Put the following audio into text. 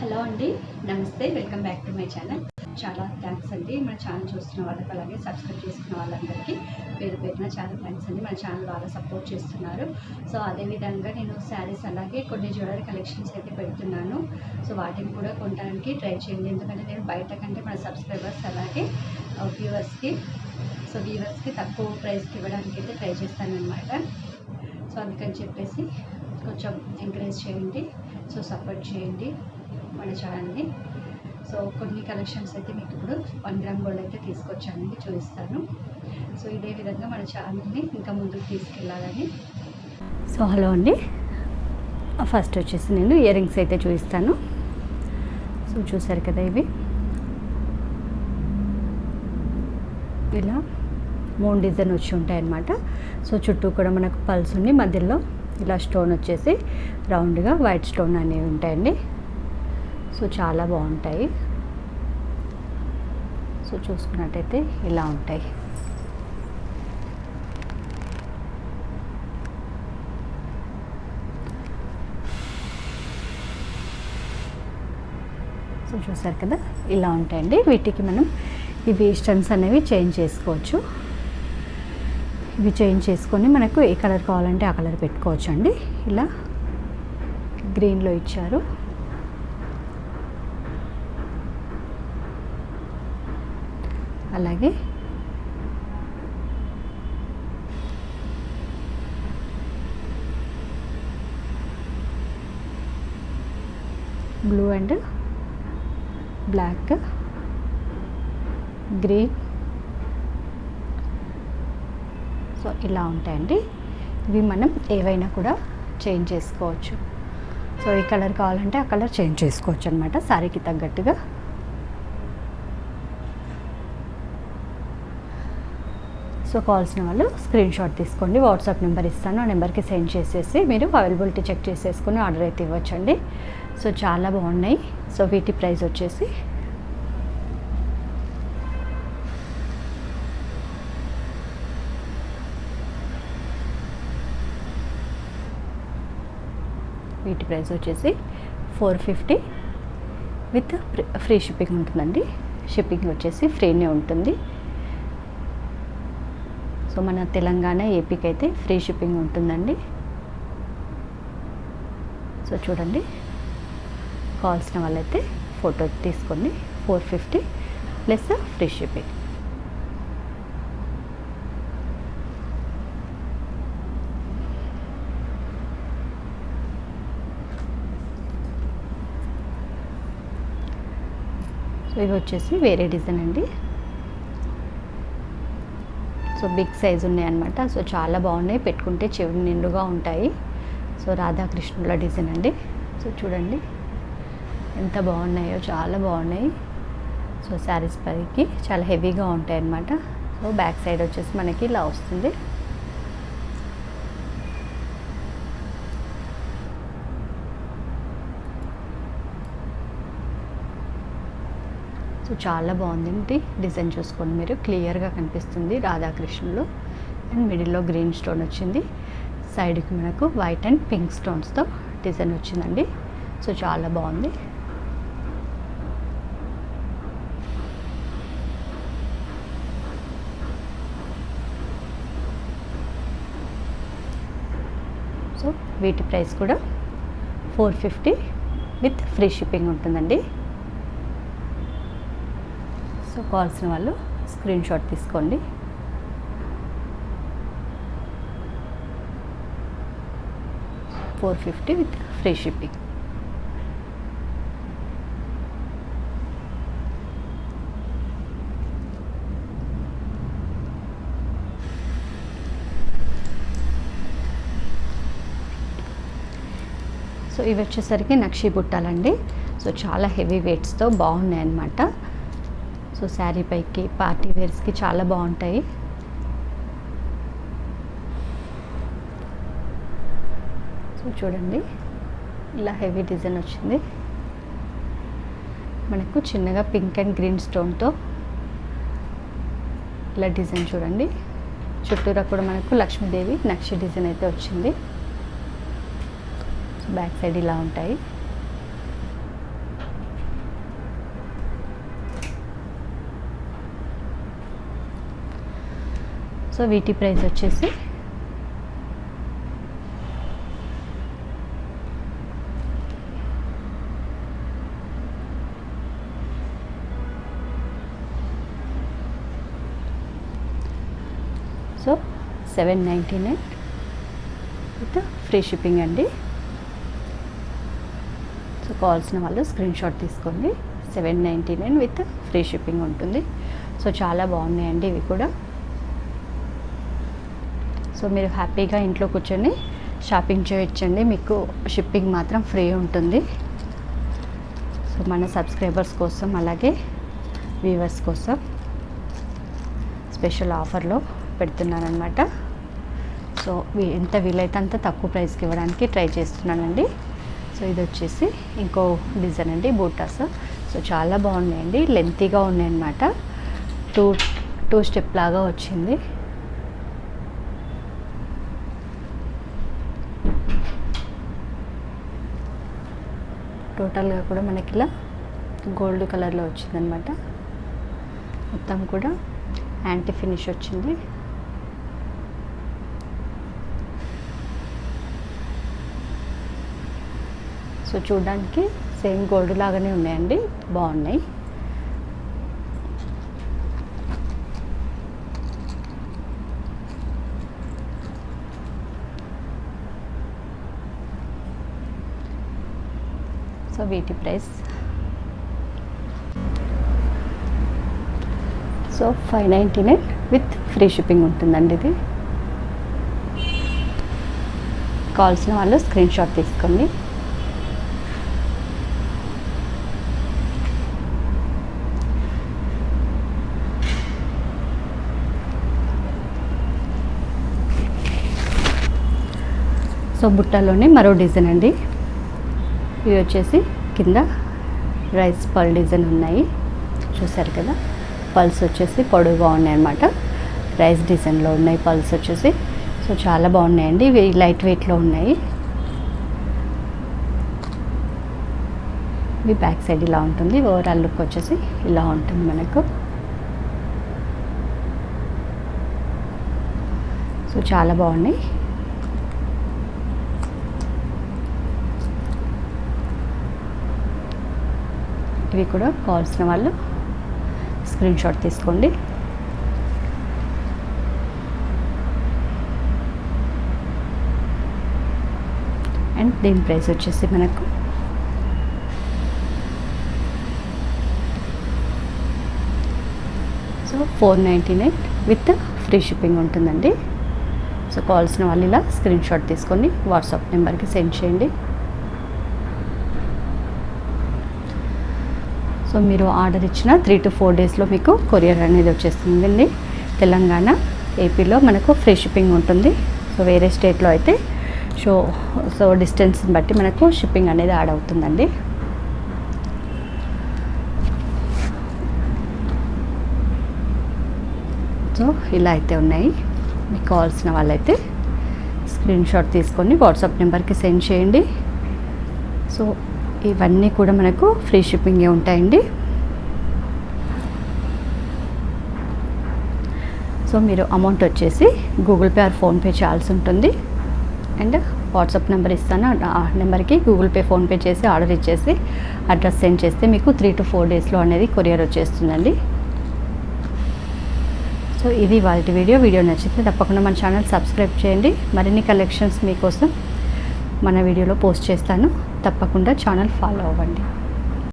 Hello అండి నమస్తే welcome back to my channel. చాలా థ్యాంక్స్ అండి. మన ఛానల్ చూస్తున్న వాళ్ళకి అలాగే సబ్స్క్రైబ్ చేసుకున్న వాళ్ళందరికీ పేరు పేరున చాలా థ్యాంక్స్ అండి. మన ఛానల్ బాగా సపోర్ట్ చేస్తున్నారు. సో అదేవిధంగా నేను శారీస్ అలాగే కొన్ని జ్యువెలరీ కలెక్షన్స్ అయితే పెడుతున్నాను. సో వాటిని కూడా కొనడానికి ట్రై చేయండి. ఎందుకంటే నేను బయట కంటే మన సబ్స్క్రైబర్స్ అలాగే వ్యూవర్స్కి సో వ్యూవర్స్కి తక్కువ ప్రైస్కి ఇవ్వడానికి అయితే ట్రై చేస్తానన్నమాట. సో అందుకని చెప్పేసి కొంచెం ఎంకరేజ్ చేయండి. సో సపోర్ట్ చేయండి. మన ఛానల్ని సో కొన్ని కలెక్షన్స్ అయితే మీకు ఇప్పుడు వన్ గ్రామ్ గోల్డ్ అయితే తీసుకొచ్చానండి చూపిస్తాను. సో ఇదే విధంగా మన ఛానల్ని ఇంకా ముందుకు తీసుకెళ్ళాలని. సో హలో అండి. ఫస్ట్ వచ్చేసి నేను ఇయర్ రింగ్స్ అయితే చూపిస్తాను. సో చూసారు కదా ఇవి. ఇలా మూడు డిజైన్ వచ్చి ఉంటాయన్నమాట. సో చుట్టూ కూడా మనకు పల్స్ ఉండి మధ్యలో ఇలా స్టోన్ వచ్చేసి రౌండ్గా వైట్ స్టోన్ అనేవి ఉంటాయండి. సో చాలా బాగుంటాయి. సో చూసుకున్నట్టయితే ఇలా ఉంటాయి. సో చూసారు కదా ఇలా ఉంటాయండి. వీటికి మనం ఇవి స్టన్స్ అనేవి చేంజ్ చేసుకోవచ్చు. ఇవి చేంజ్ చేసుకొని మనకు ఏ కలర్ కావాలంటే ఆ కలర్ పెట్టుకోవచ్చు అండి ఇలా గ్రీన్లో ఇచ్చారు. అలాగే. Blue and black green so ఇలా ఉంటాయండి. ఇవి మనం ఏవైనా కూడా చేంజ్ చేసుకోవచ్చు. సో ఈ కలర్ కావాలంటే ఆ కలర్ చేంజ్ చేసుకోవచ్చు అనమాట శారీకి తగ్గట్టుగా. సో కావాల్సిన వాళ్ళు స్క్రీన్ షాట్ తీసుకోండి వాట్సాప్ నెంబర్ ఇస్తాను ఆ నెంబర్కి సెండ్ చేసేసి మీరు అవైలబిలిటీ చెక్ చేసేసుకుని ఆర్డర్ అయితే ఇవ్వచ్చండి. సో చాలా బాగున్నాయి. సో వీటి ప్రైస్ వచ్చేసి వీటి ప్రైస్ వచ్చేసి four fifty with free shipping ఉంటుందండి. షిప్పింగ్ వచ్చేసి ఫ్రీనే ఉంటుంది. సో మన తెలంగాణ ఏపీకి అయితే ఫ్రీ షిప్పింగ్ ఉంటుందండి. సో చూడండి కావాల్సిన వాళ్ళైతే ఫోటో తీసుకోండి four fifty plus free shipping. So ఇవి వచ్చేసి వేరే డిజైన్ అండి. సో బిగ్ సైజ్ ఉన్నాయన్నమాట. సో చాలా బాగున్నాయి. పెట్టుకుంటే చెవి నిండుగా ఉంటాయి. సో రాధాకృష్ణుల డిజైన్ అండి. సో చూడండి. ఎంత బాగున్నాయో చాలా బాగున్నాయి. సో శారీస్ పైకి చాలా హెవీగా ఉంటాయి అన్నమాట సో బ్యాక్ సైడ్ వచ్చేసి మనకి ఇలా వస్తుంది. సో చాలా బాగుందండి డిజైన్ చూసుకోండి మీరు. క్లియర్గా కనిపిస్తుంది రాధాకృష్ణులు. అండ్ మిడిల్లో గ్రీన్ స్టోన్ వచ్చింది. సైడ్కి మనకు వైట్ అండ్ పింక్ స్టోన్స్తో డిజైన్ వచ్చిందండి. సో చాలా బాగుంది. సో వీటి ప్రైస్ కూడా four fifty with free shipping ఉంటుందండి. సో కావాల్సిన వాళ్ళు స్క్రీన్ షాట్ తీసుకోండి. Four fifty with free shipping. So ఇవి వచ్చేసరికి నక్షి బుట్టాలండి. సో చాలా హెవీ వెయిట్స్తో బాగున్నాయి అన్నమాట సో శారీ పైకి పార్టీ వేర్స్కి చాలా బాగుంటాయి. సో చూడండి ఇలా హెవీ డిజైన్ వచ్చింది. మనకు చిన్నగా పింక్ అండ్ గ్రీన్ స్టోన్తో ఇలా డిజైన్ చూడండి. చుట్టూరా కూడా మనకు లక్ష్మీదేవి నక్షి డిజైన్ అయితే వచ్చింది. బ్యాక్ సైడ్ ఇలా ఉంటాయి. సో వీటి ప్రైస్ వచ్చేసి so seven ninety nine with free shipping అండి. సో కావాల్సిన వాళ్ళు స్క్రీన్ షాట్ తీసుకోండి. Seven ninety nine with free shipping ఉంటుంది. సో చాలా బాగున్నాయండి ఇవి కూడా. సో మీరు హ్యాపీగా ఇంట్లో కూర్చొని షాపింగ్ చేయొచ్చండి. మీకు షిప్పింగ్ మాత్రం ఫ్రీ ఉంటుంది. సో మన సబ్స్క్రైబర్స్ కోసం అలాగే వ్యూవర్స్ కోసం స్పెషల్ ఆఫర్లో పెడుతున్నానమాట సో ఎంత వీలైతే అంత తక్కువ ప్రైస్కి ఇవ్వడానికి ట్రై చేస్తున్నానండి. సో ఇది వచ్చేసి ఇంకో డిజైన్ అండి బూటాస్. సో చాలా బాగున్నాయండి లెంతీగా ఉన్నాయన్నమాట. టూ టూ స్టెప్ లాగా వచ్చింది. టోటల్గా కూడా మనకి ఇలా గోల్డ్ కలర్లో వచ్చిందనమాట. మొత్తం కూడా యాంటీ ఫినిష్ వచ్చింది. సో చూడడానికి సేమ్ గోల్డ్ లాగానే ఉన్నాయండి. బాగున్నాయి. సో వీటి price. So five ninety nine with free shipping ఉంటుందండి ఇది. కావాల్సిన వాళ్ళు స్క్రీన్ షాట్ తీసుకోండి. సో బుట్టలోనే మరో డిజైన్ అండి. ఇవి వచ్చేసి కింద రైస్ పల్ డిజైన్ ఉన్నాయి. చూసారు కదా? పల్స్ వచ్చేసి పొడవుగా ఉన్నాయి అన్నమాట. రైస్ డిజైన్లో ఉన్నాయి పల్స్ వచ్చేసి. సో చాలా బాగున్నాయండి. ఇవి లైట్ వెయిట్లో ఉన్నాయి. ఇవి బ్యాక్ సైడ్ ఇలా ఉంటుంది. ఓవరాల్ లుక్ వచ్చేసి ఇలా ఉంటుంది మనకు. సో చాలా బాగున్నాయి. ఇవి కూడా కావాల్సిన వాళ్ళు స్క్రీన్ షాట్ తీసుకోండి. అండ్ దీని ప్రైస్ వచ్చేసి మనకు so four ninety nine with free shipping ఉంటుందండి. సో కావాల్సిన వాళ్ళు ఇలా స్క్రీన్ షాట్ తీసుకొని వాట్సాప్ నెంబర్కి సెండ్ చేయండి. సో మీరు ఆర్డర్ ఇచ్చిన త్రీ టు ఫోర్ డేస్లో మీకు కొరియర్ అనేది వచ్చేస్తుందండి. తెలంగాణ ఏపీలో మనకు ఫ్రీ షిప్పింగ్ ఉంటుంది. సో వేరే స్టేట్లో అయితే సో సో డిస్టెన్స్ని బట్టి మనకు షిప్పింగ్ అనేది యాడ్ అవుతుందండి. సో ఇలా అయితే ఉన్నాయి. మీకు కావాల్సిన వాళ్ళైతే స్క్రీన్ షాట్ తీసుకొని వాట్సాప్ నెంబర్కి సెండ్ చేయండి. సో ఇవన్నీ కూడా మనకు ఫ్రీ షిప్పింగే ఉంటాయండి. సో మీరు అమౌంట్ వచ్చేసి గూగుల్ పే ఆర్ ఫోన్పే చేయాల్సి ఉంటుంది. అండ్ వాట్సాప్ నెంబర్ ఇస్తాను. ఆ నెంబర్కి గూగుల్ పే ఫోన్పే చేసి ఆర్డర్ ఇచ్చేసి అడ్రస్ సెండ్ చేస్తే మీకు త్రీ టు ఫోర్ డేస్లో అనేది కొరియర్ వచ్చేస్తుందండి. సో ఇది వాళ్ళ వీడియో. వీడియో నచ్చితే తప్పకుండా మన ఛానల్ సబ్స్క్రైబ్ చేయండి. మరిన్ని కలెక్షన్స్ మీకోసం మన వీడియోలో పోస్ట్ చేస్తాను. తప్పకుండా ఛానల్ ఫాలో అవ్వండి.